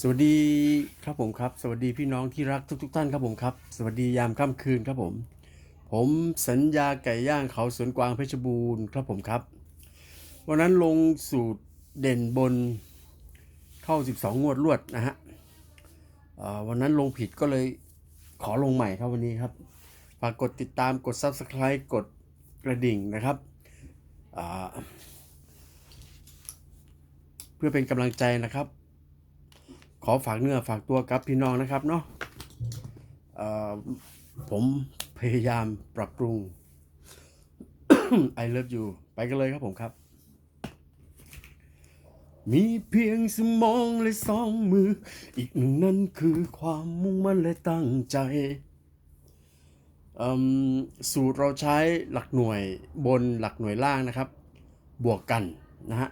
สวัสดีครับผมครับ สวัสดีพี่น้องที่รักทุกทท่านครับผมครับ สวัสดียามค่ำคืนครับผม ผมสัญญาไก่ย่างเขาสวนกวางเพชรบูรณ์ครับผมครับ วันนั้นลงสูตรเด่นบนเข้า 12 งวดรวดนะฮะวันนั้นลงผิดก็เลยขอลงใหม่ครับวันนี้ครับ ฝากกดติดตามกด Subscribe กดกระดิ่งนะครับเพื่อเป็นกำลังใจนะครับ ขอฝากเนื้อฝากตัวกับพี่น้องนะครับเนาะผมพยายามปรับปรุง I love you ไปกันเลยครับผมครับ มีเพียงสมองและสองมือ อีกหนึ่งนั้นคือความมุ่งมั่นและตั้งใจสูตรเราใช้หลักหน่วยบนหลักหน่วยล่างนะครับ บวกกันนะฮะ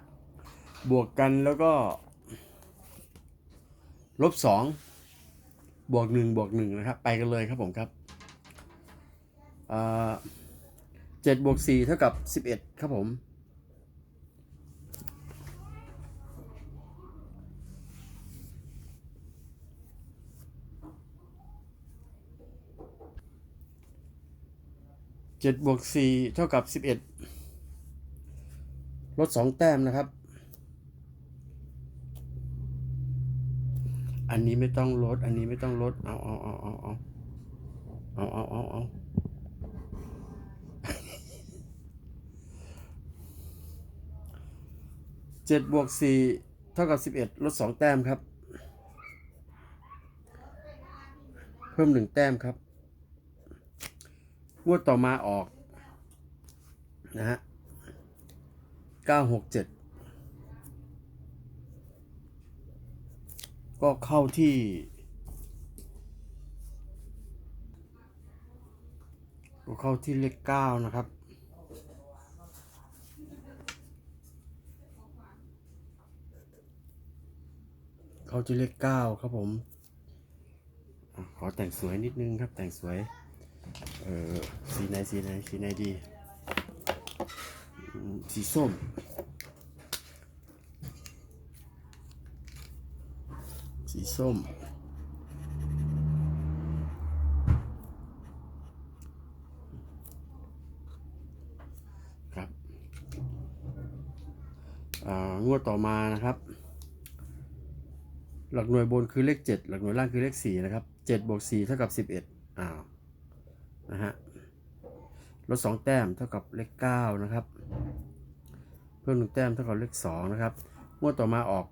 บวกกันแล้วก็ ลบสองบวกหนึ่งบวกหนึ่งนะครับ ไปกันเลยครับผมครับเจ็ดบวกสี่เท่ากับสิบเอ็ดครับผมเจ็ดบวกสี่เท่ากับสิบเอ็ดลดสองแต้มนะครับ นนี้ไม่ต้องลด อันนี้ไม่ต้องลด เอาเอาเอาเอาเอาเอาเอาเอาเอาเจ็ดบวกสี่เท่ากับสิบเอ็ดลดสองแต้มครับ เพิ่มหนึ่งแต้มครับงวดต่อมาออกนะฮะเก้าหกเจ็ด ก็เข้าที่ก็เข้าที่เลขเก้านะครับ เข้าที่เลขเก้าครับผม ขอแต่งสวยนิดนึงครับแต่งสวย เออสีไหนสีไหนสีไหนดี สีส้ม สีส้ม ครับอ่างวดต่อมานะครับ หลักหน่วยบนคือเลข 7 หลักหน่วยล่างคือเลข 4 นะครับ7บวก4เท่ากับ 11อ้าวนะฮะลด2แต้มเท่ากับเลข 9 นะครับ เพิ่ม1แต้มเท่ากับเลข 2 นะครับงวดต่อมาออก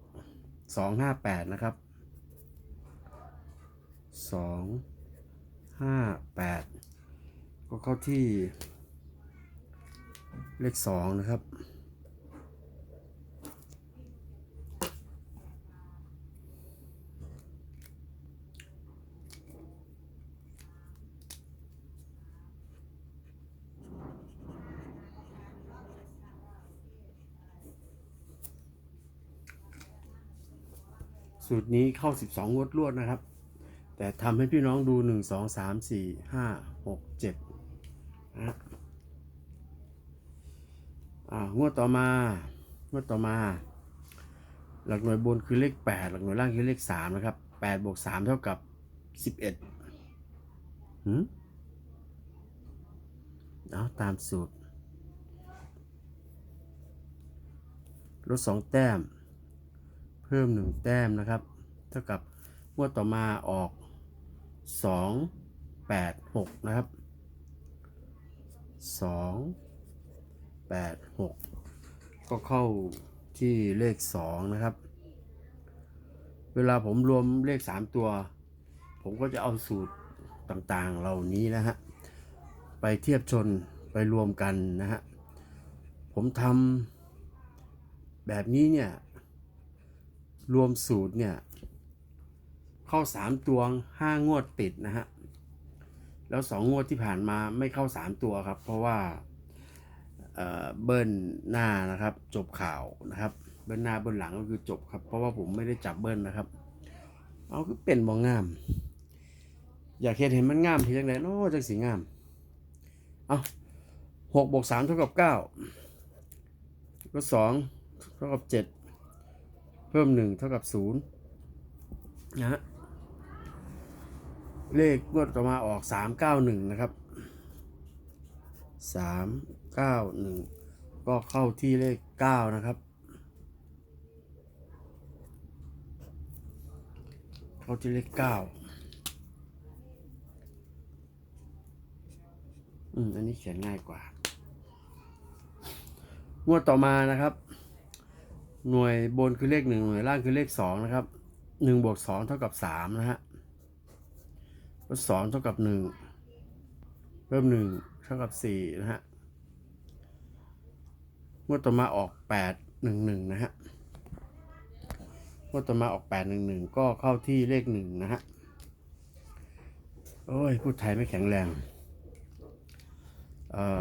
258 นะครับ สองห้าแปดก็เข้าที่เลขสองนะครับสูตรนี้เข้า 12 งวดรวดนะครับ แต่ทำให้พี่น้องดู 1 2 3 4 5 6 7นะฮะอ่างวดต่อมางวดต่อมา หลักหน่วยบนคือเลข 8 หลักหน่วยล่างคือเลข 3 นะครับ8บวก3เท่ากับ 11หืมเอาตามสูตรลด2 แต้ม เพิ่ม 1 แต้มนะครับ เท่ากับงวดต่อมาออก 2 8 6นะครับ2 8 6ก็เข้าที่เลข2นะครับ เวลาผมรวมเลข3ตัว ผมก็จะเอาสูตรต่างๆเหล่านี้นะฮะ ไปเทียบชนไปรวมกันนะฮะ ผมทำแบบนี้เนี่ย รวมสูตรเนี่ย เข้า3ตัว5งวดติดนะฮะแล้ว2งงวดที่ผ่านมาไม่เข้า3ตัวครับ เพราะว่าเบิ้ลหน้านะครับ จบข่าวนะครับเบิ้ลหน้าเบิ้ลหลังก็คือจบครับ เพราะว่าผมไม่ได้จับเบิ้ลนะครับ เอาคือเป็นมองงาม อยากเห็นเห็นมันงามที่จังไดโน้จังสีงามเอาหกบวกสามเท่ากับเก้าก็สองเท่ากับเจ็ดเพิ่มหนึ่งเท่ากับศูนย์นะฮะ เลขงวดต่อมาออกสามเก้าหนึ่งนะครับสามเก้าหนึ่งก็เข้าที่เลขเก้านะครับ เข้าที่เลขเก้าอืม อันนี้เขียนง่ายกว่า งวดต่อมานะครับ หน่วยบนคือเลขหนึ่งหน่วยล่างคือเลขสองนะครับหนึ่งบวกสองเท่ากับสามนะฮะ ลดสองเท่ากับหนึ่งเพิ่มหนึ่งเท่ากับสี่นะฮะงวดต่อมาออกแปดหนึ่งหนึ่งนะฮะงวดต่อมาออกแปดหนึ่งหนึ่งก็เข้าที่เลขหนึ่งนะฮะโอ้ยพูดไทยไม่แข็งแรงเอ่อ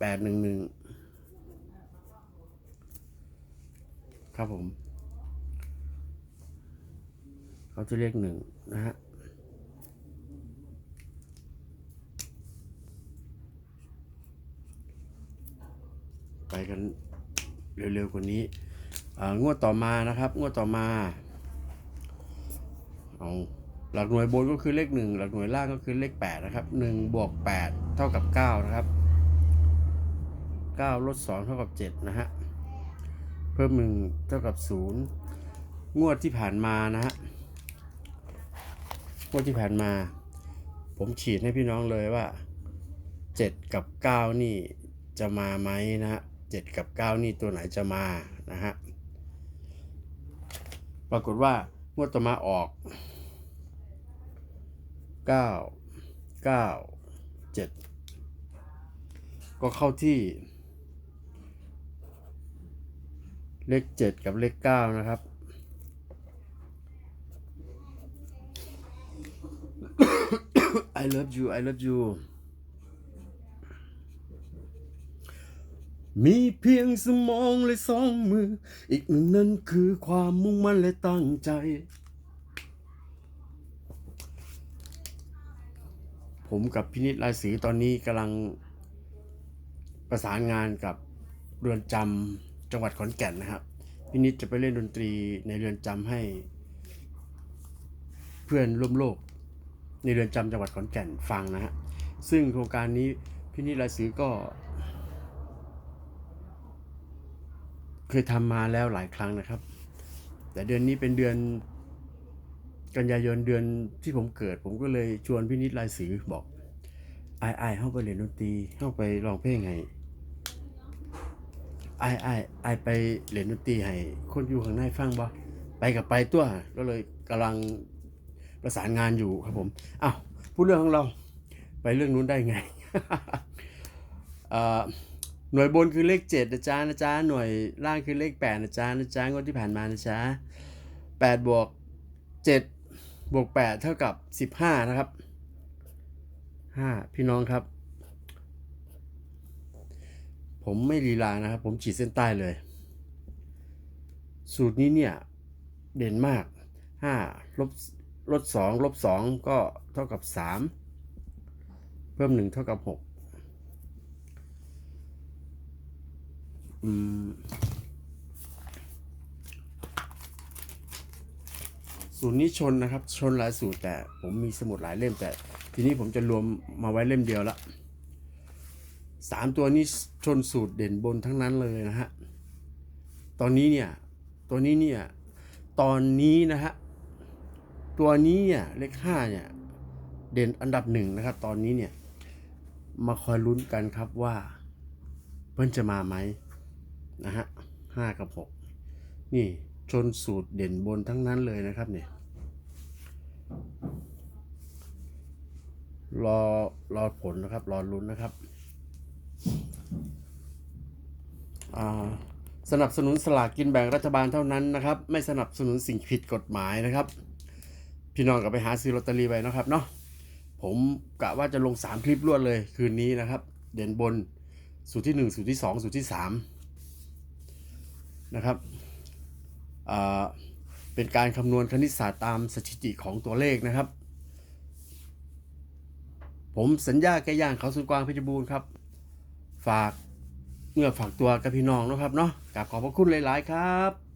แปดหนึ่งหนึ่งครับผม เขาจะเรียกหนึ่งนะฮะ ไปกันเร็วๆกว่านี้อ่างวดต่อมานะครับ งวดต่อมาเอาหลักหน่วยบนก็คือเลขหนึ่งหลักหน่วยล่างก็คือเลขแปดนะครับหนึ่งบวกแปดเท่ากับเก้านะครับเก้าลดสองเท่ากับเจ็ดนะฮะ เพิ่มหนึ่งเท่ากับศูนย์งวดที่ผ่านมานะฮะ งวดที่ผ่านมา ผมฉีดให้พี่น้องเลยว่าเจ็ดกับเก้านี่จะมาไหมนะฮะ เจ็ดกับเก้านี่ตัวไหนจะมานะฮะ ปรากฏว่างวดต่อมาออกเก้าเก้าเจ็ดก็เข้าที่ เลขเจ็ดกับเลขเก้านะครับ I love you I love you มีเพียงสมองและสองมือ อีกหนึ่งนั้นคือความมุ่งมั่นและตั้งใจ ผมกับพินิจลายสีตอนนี้กำลังประสานงานกับเรือนจำจังหวัดขอนแก่นนะครับ พินิจจะไปเล่นดนตรีในเรือนจำให้ เพื่อนร่วมโลก ในเรือนจำจังหวัดขอนแก่นฟังนะฮะซึ่งโครงการนี้พินิจลายสือก็ เคยทำมาแล้วหลายครั้งนะครับ แต่เดือนนี้เป็นเดือนกันยายนเดือนที่ผมเกิด ผมก็เลยชวนพินิจลายสือบอกไอ้ไอ้เข้าไปเรียนดนตรีเข้าไปร้องเพลงไงไอ้ไอ้ไอ้ไปเรียนดนตรีให้คนอยู่ข้างในฟังบ่ไปกับไปตัวก็เลยกำลังประสานงานอยู่ครับผมอ้าวพูดเรื่องของเราไปเรื่องนู้นได้ไงอ่อ หน่วยบนคือเลข7นะจ๊ะนะจ๊ะหน่วยล่างคือเลข8นะจ๊ะนะจ๊ะงวดที่ผ่านมานะจ๊ะ8บวก7บวก8เท่ากับ 15 นะครับ 5 พี่น้องครับ ผมไม่ลีลานะครับ ผมฉีดเส้นใต้เลย สูตรนี้เนี่ย เด่นมาก 5 ลบลด2ลบ2ก็เท่ากับ 3 เพิ่ม 1 เท่ากับ 6 อืมสูตรนี้ชนนะครับ ชนหลายสูตรแต่ผมมีสมุดหลายเล่มแต่ ทีนี้ผมจะรวมมาไว้เล่มเดียวละสามตัวนี้ชนสูตรเด่นบนทั้งนั้นเลยนะฮะตอนนี้เนี่ยตัวนี้เนี่ยตอนนี้นะฮะตัวนี้เนี่ยเลขห้าเนี่ยเด่นอันดับหนึ่งนะครับ ตอนนี้เนี่ยมาคอยลุ้นกันครับว่าเพิ่นจะมาไหม นะฮะห้ากับหกนี่ชนสูตรเด่นบนทั้งนั้นเลยนะครับเนี่ยรอรอผลนะครับ รอลุ้นนะครับอ่าสนับสนุนสลากกินแบ่งรัฐบาลเท่านั้นนะครับ ไม่สนับสนุนสิ่งผิดกฎหมายนะครับ พี่น้องก็ไปหาซื้อลอตเตอรี่ไว้นะครับเนาะผมกะว่าจะลง 3 คลิปรวดเลยคืนนี้นะครับ เด่นบนสูตรที่ 1 สูตรที่ 2 สูตรที่ 3 นะครับเป็นการคำนวณคณิตศาสตร์ตามสถิติของตัวเลขนะครับ ผมสัญญาแก่ย่างเขาสุนกวางเพชรบูรณ์ครับ ฝากเมื่อฝากตัวกับพี่น้องนะครับเนาะกราบขอบพระคุณหลาย ๆ ครับ